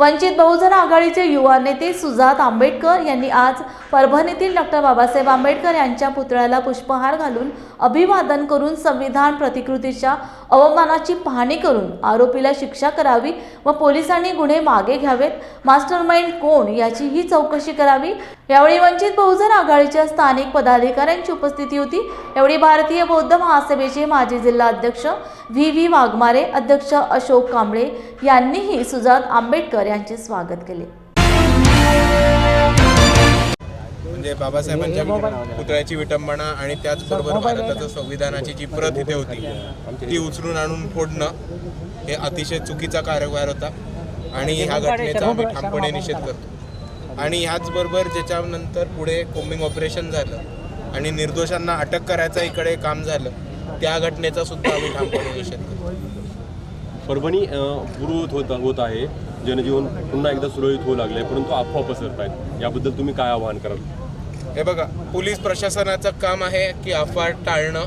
वंचित बहुजन आघाडीचे युवा नेते सुजात आंबेडकर यांनी आज परभणीतील डॉक्टर बाबासाहेब आंबेडकर यांच्या पुतळ्याला पुष्पहार घालून अभिवादन करून संविधान प्रतिकृतीच्या अवमानाची पाहणी करून आरोपीला शिक्षा करावी व पोलिसांनी गुन्हे मागे घ्यावेत. मास्टरमाइंड कोण याचीही चौकशी करावी. यावेळी वंचित बहुजन आघाडीच्या स्थानिक पदाधिकाऱ्यांची उपस्थिती होती. यावेळी भारतीय बौद्ध महासभेचे माजी जिल्हा अध्यक्ष व्ही व्ही वाघमारे अध्यक्ष अशोक कांबळे यांनीही सुजात आंबेडकर यांचे स्वागत केले. म्हणजे बाबासाहेबांच्या पुतळ्याची विटंबना आणि त्याचबरोबर भारताचं संविधानाची जी प्रत इथे होती ती उचलून आणून फोडणं हे अतिशय चुकीचा कारभार होता आणि ह्या घटनेचा आम्ही ठामपणे निषेध करतो. आणि ह्याचबरोबर ज्याच्यानंतर पुढे कोम्बिंग ऑपरेशन झालं आणि निर्दोषांना अटक करायचं इकडे काम झालं त्या घटनेचा सुद्धा आम्ही ठामपणे निषेध करतो. परभणी अ, पूर्ववत होत होत आहे. जनजीवन पुन्हा एकदा सुरळीत होऊ लागले परंतु अफवा पसरत आहेत याबद्दल तुम्ही काय आवाहन कराल? हे बघा पोलीस प्रशासनाचं काम आहे की अफवा टाळणं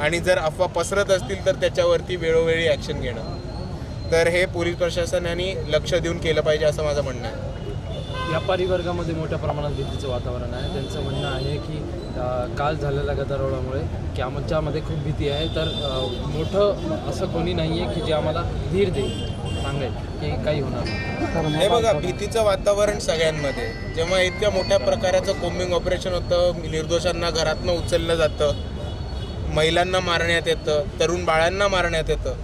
आणि जर अफवा पसरत असतील तर त्याच्यावरती वेळोवेळी ॲक्शन घेणं. तर हे पोलीस प्रशासनाने लक्ष देऊन केलं पाहिजे असं माझं म्हणणं आहे. व्यापारी वर्गामध्ये मोठ्या प्रमाणात भीतीचं वातावरण आहे. त्यांचं म्हणणं आहे की काल झालेल्या गदारोळामुळे की आमच्यामध्ये खूप भीती आहे तर मोठं असं कोणी नाही आहे की जे आम्हाला धीर देईल. सांगेल की काही होणार नाही. हे बघा भीतीचं वातावरण सगळ्यांमध्ये. जेव्हा इतक्या मोठ्या प्रकाराचं कोम्बिंग ऑपरेशन होतं निर्दोषांना घरातनं उचललं जातं महिलांना मारण्यात येतं तरुण बाळांना मारण्यात येतं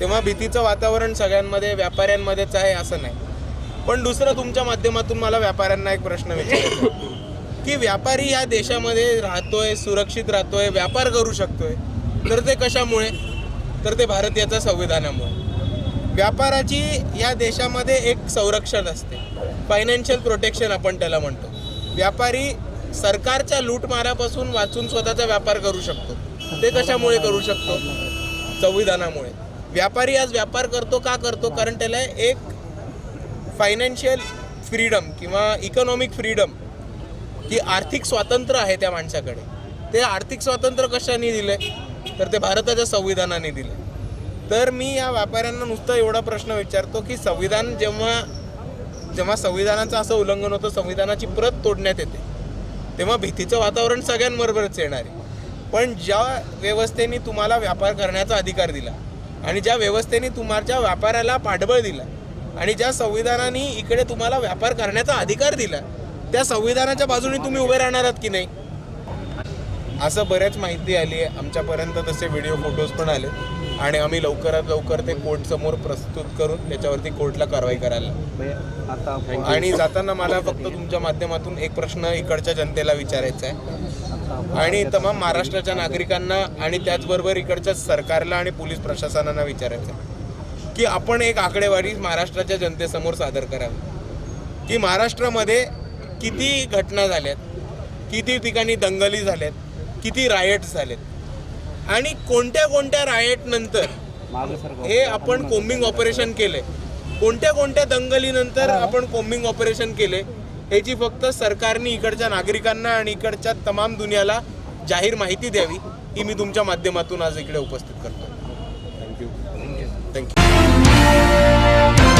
तेव्हा भीतीचं वातावरण सगळ्यांमध्ये व्यापाऱ्यांमध्येच आहे असं नाही. पण दुसरं तुमच्या माध्यमातून मला व्यापाऱ्यांना एक प्रश्न विचारायचा की व्यापारी या देशामध्ये राहतोय सुरक्षित राहतोय व्यापार करू शकतोय तर ते कशामुळे? तर ते भारतीयाच्या संविधानामुळे. व्यापाराची या देशामध्ये एक संरक्षण असते. फायनान्शियल प्रोटेक्शन आपण त्याला म्हणतो. व्यापारी सरकारच्या लूटमारापासून वाचून स्वतःचा व्यापार करू शकतो. ते कशामुळे करू शकतो? संविधानामुळे. व्यापारी आज व्यापार करतो का करतो? कारण त्याला एक फायनान्शियल फ्रीडम किंवा इकॉनॉमिक फ्रीडम की आर्थिक स्वातंत्र्य आहे त्या माणसाकडे. ते आर्थिक स्वातंत्र्य कशाने दिले? तर ते भारताच्या संविधानाने दिले. तर मी या व्यापाऱ्यांना नुसता एवढा प्रश्न विचारतो की संविधान जेव्हा जेव्हा संविधानाचं असं उल्लंघन होतं संविधानाची प्रत तोडण्यात येते तेव्हा भीतीचं वातावरण सगळ्यांबरोबरच येणार आहे. पण ज्या व्यवस्थेने तुम्हाला व्यापार करण्याचा अधिकार दिला आणि ज्या व्यवस्थेने तुमच्या व्यापाराला पाठबळ दिला आणि ज्या संविधानाने इकडे तुम्हाला व्यापार करण्याचा अधिकार दिला त्या संविधानाच्या बाजूने तुम्ही उभे राहणार आहात की नाही? असं बऱ्याच माहिती आली आहे. आमच्यापर्यंत तसे व्हिडिओ फोटोज पण आले. आणि आम्ही लवकरात लवकर ते कोर्ट समोर प्रस्तुत करून त्याच्यावरती कोर्टला कारवाई करायला आणि जाताना मला फक्त तुमच्या माध्यमातून एक प्रश्न इकडच्या जनतेला विचारायचा आहे. आणि तमाम महाराष्ट्राच्या नागरिकांना आणि त्याचबरोबर इकडच्या सरकारला आणि पोलीस प्रशासनाला विचारायचं आहे. की आपण एक आकडेवारी महाराष्ट्राच्या जनतेसमोर सादर करावी. की महाराष्ट्रामध्ये किती घटना झाल्यात किती ठिकाणी दंगली झाल्यात किती रायट्स झालेत. आणि कोणत्या कोणत्या रायट नंतर हे आपण कोम्बिंग ऑपरेशन केले कोणत्या कोणत्या दंगलीनंतर आपण कोम्बिंग ऑपरेशन केले ह्याची फक्त सरकारने इकडच्या नागरिकांना आणि इकडच्या तमाम दुनियाला जाहीर माहिती द्यावी ही मी तुमच्या माध्यमातून आज इकडे उपस्थित करतो Música